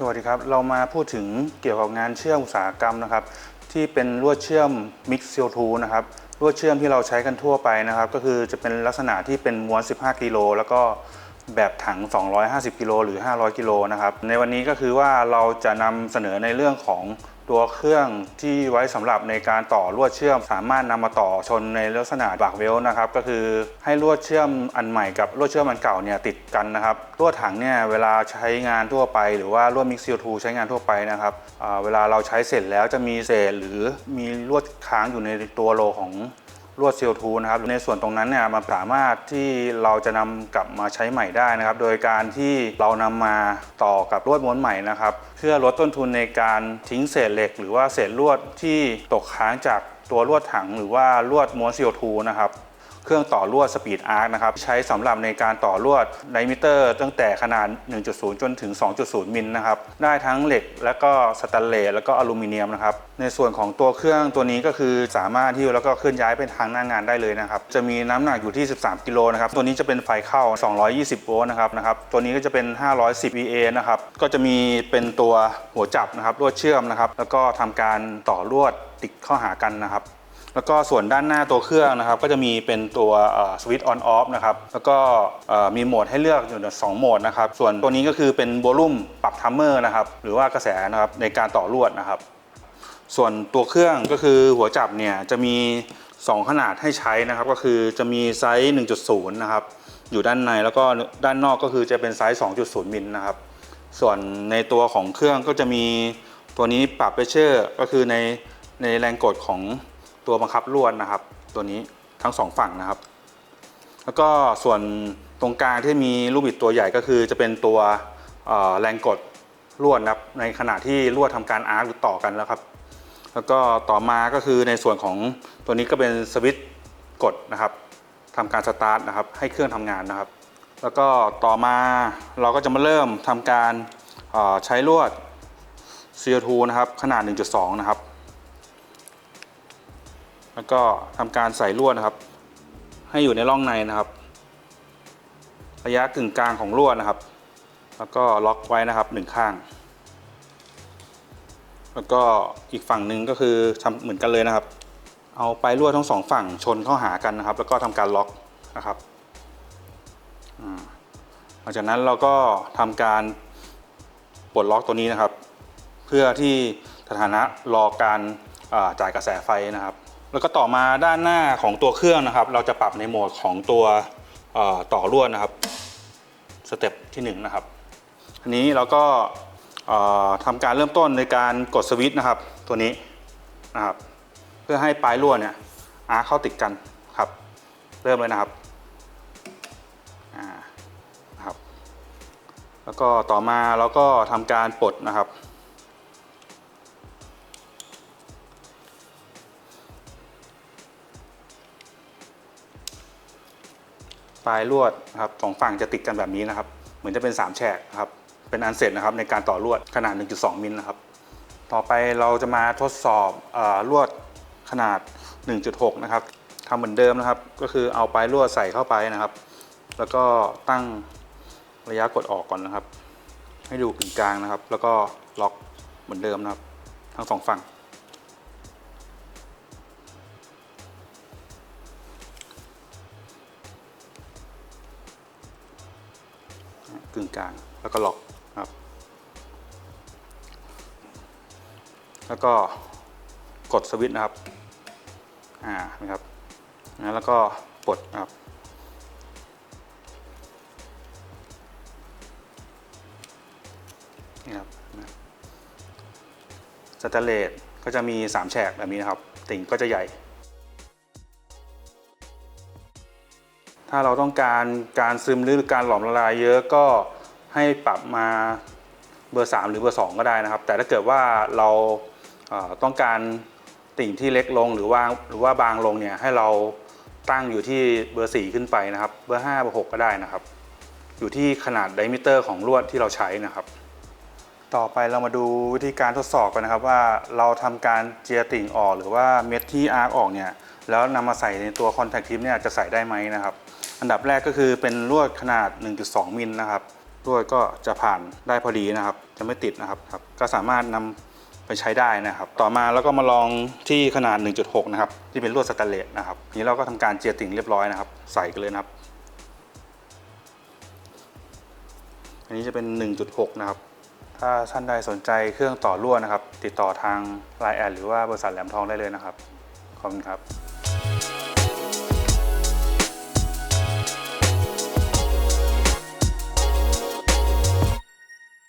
สวัสดีครับ เรามาพูดถึงเกี่ยวกับงานเชื่อมอุตสาหกรรมนะครับ ที่เป็นลวดเชื่อม Mix CO2 นะครับลวดเชื่อมที่เราใช้กันทั่วไปนะครับ ก็คือจะเป็นลักษณะที่เป็นม้วน 15 กิโลแล้วก็แบบถัง 250 กิโลหรือ 500 กิโลนะครับ ในวันนี้ก็คือว่าเราจะนำเสนอในเรื่องของ ตัวเครื่องที่ไว้สำหรับในการต่อลวดเชื่อม สามารถนำมาต่อชนในลักษณะบากเวลนะครับก็คือให้ลวดเชื่อมอันใหม่กับลวดเชื่อมอันเก่าเนี่ยติดกันนะครับลวดถังเนี่ยเวลาใช้งานทั่วไป หรือว่าลวดมิกซิโอทูใช้งานทั่วไปนะครับเวลาเราใช้เสร็จแล้วจะมีเศษหรือมีลวดค้างอยู่ในตัวโลของ ลวด CO2 นะครับในส่วนตรงนั้นเนี่ยมันสามารถที่เราจะนำกลับมาใช้ใหม่ได้นะครับ โดยการที่เรานำมาต่อกับลวดม้วนใหม่นะครับ เพื่อลดต้นทุนในการทิ้งเศษเหล็ก หรือว่าเศษลวดที่ตกค้างจากตัวลวดถัง หรือว่าลวดม้วน CO2 นะครับ เครื่องต่อลวดสปีดอาร์คนะครับใช้สำหรับในการต่อลวดไดมิเตอร์ ตั้งแต่ขนาด 1.0 จนถึง 2.0 มิลนะครับได้ทั้งเหล็กและก็สแตนเลสแล้วก็อลูมิเนียมนะครับในส่วนของตัวเครื่องตัวนี้ก็คือสามารถที่แล้วก็เคลื่อนย้ายไปทางหน้างงานได้เลยนะครับจะมีน้ำหนักอยู่ที่ 13 กิโลนะครับตัวนี้จะเป็นไฟเข้า 220 โวลต์นะครับนะครับตัวนี้ก็จะเป็น 510 VA นะครับก็จะมีเป็นตัวหัวจับนะครับลวดเชื่อมนะครับแล้วก็ทำการต่อลวดติดเข้าหากันนะครับ แล้วก็ส่วนด้านหน้าตัวเครื่องนะครับก็จะมีเป็นตัวสวิตช์ออนออฟนะครับแล้วก็มีโหมดให้เลือกอยู่สองโหมดนะครับส่วนตัวนี้ก็คือเป็นโวลูมปรับทัมเมอร์นะครับหรือว่ากระแสนะครับในการต่อลวดนะครับ ส่วนตัวเครื่องก็คือหัวจับเนี่ยจะมี 2 ขนาดให้ใช้นะครับ ก็คือจะมีไซส์ 1.0 นะครับอยู่ด้านในแล้วก็ด้านนอกก็คือจะเป็นไซส์ 2.0 มิลนะครับ ส่วนในตัวของเครื่องก็จะมีตัวนี้ปรับเพรสเชอร์ก็คือในในแรงกดของ ตัวบังคับลวดนะครับ ตัวนี้ทั้งสองฝั่งนะครับ แล้วก็ส่วนตรงกลางที่มีลูกบิดตัวใหญ่ก็คือจะเป็นตัวแรงกดลวดนะครับ ในขณะที่ลวดทำการอาร์คหรือต่อกันแล้วครับ แล้วก็ต่อมาก็คือในส่วนของตัวนี้ก็เป็นสวิตช์กดนะครับทำการสตาร์ทนะครับให้เครื่องทำงานนะครับ แล้วก็ต่อมาเราก็จะมาเริ่มทำการใช้ลวด CO2 นะครับขนาด 1.2 นะครับ แล้วก็ทำการใส่ลวดนะครับ ให้อยู่ในร่องในนะครับ ระยะกึ่งกลางของลวดนะครับ แล้วก็ล็อกไว้นะครับหนึ่งข้าง แล้วก็อีกฝั่งหนึ่งก็คือทำเหมือนกันเลยนะครับ เอาปลายลวดทั้งสองฝั่งชนเข้าหากันนะครับ แล้วก็ทำการล็อกนะครับหลังจากนั้นเราก็ทำการปลดล็อกตัวนี้นะครับ เพื่อที่สถานะรอการจ่ายกระแสไฟนะครับ แล้วก็ต่อมาด้านหน้าของตัวเครื่องนะครับ เราจะปรับในโหมดของตัวเอ่อต่อลวดนะครับสเต็ปที่1นงนะครับอันนี้เราก็เอ่อทำการเริ่มต้นในการกดสวิตช์นะครับ ตัวนี้นะครับเพื่อให้ปลายลวดเนี่ยอาร์เข้าติดกันครับ เริ่มเลยนะครับอ่านะครับ แล้วก็ต่อมาเราก็ทำการปลดนะครับ ปลายลวดนะครับสองฝั่งจะติดกันแบบนี้นะครับ เหมือนจะเป็น 3 แฉกนะครับ เป็นอันเสร็จนะครับในการต่อลวดขนาด 1.2 มิลนะครับ ต่อไปเราจะมาทดสอบอลวดขนาด 1.6 นะครับทำเหมือนเดิมนะครับ ก็คือเอาปลายลวดใส่เข้าไปนะครับ แล้วก็ตั้งระยะกดออกก่อนนะครับ ให้ดูกึ่งกลางนะครับ แล้วก็ล็อกเหมือนเดิมนะครับ ทั้งสองฝั่ง กึ่งกลาง แล้วก็ล็อกครับ แล้วก็กดสวิตช์นะครับ อ่านะครับนะแล้วก็ปลดครับ นี่ครับสแตนเลสก็จะมี 3 แฉกแบบนี้นะครับ ติ่งก็จะใหญ่ ถ้าเราต้องการการซึมหรือการหลอมละลายเยอะก็ให้ปรับมาเบอร์ 3 หรือเบอร์ 2 ก็ได้นะครับ แต่ถ้าเกิดว่าเราต้องการติ่งที่เล็กลงหรือว่าหรือว่าบางลงเนี่ยให้เราตั้งอยู่ที่เบอร์ 4 ขึ้นไปนะครับ เบอร์ 5 เบอร์ 6 ก็ได้นะครับ อยู่ที่ขนาดไดมิเตอร์ของลวดที่เราใช้นะครับ ต่อไปเรามาดูวิธีการทดสอบกันนะครับว่าเราทำการเจียติ่งออกหรือว่าเม็ดที่อาร์คออกเนี่ยแล้วนำมาใส่ในตัวคอนแทคทิปเนี่ยจะใส่ได้ไหมนะครับ อันดับแรกก็คือเป็นลวดขนาด 1.2 มิลนะครับลวดก็จะผ่านได้พอดีนะครับ จะไม่ติดนะครับครับก็สามารถนำไปใช้ได้นะครับ ต่อมาแล้วก็มาลองที่ขนาด 1.6 นะครับ ที่เป็นลวดสแตนเลสนะครับนี้เราก็ทำการเจียร์ติ่งเรียบร้อยนะครับ ใส่กันเลยนะครับ อันนี้จะเป็น 1.6 นะครับ ถ้าท่านใดสนใจเครื่องต่อลวดนะครับ ติดต่อทาง Line แอดหรือว่าบริษัทแหลมทองได้เลยนะครับ ขอบคุณครับ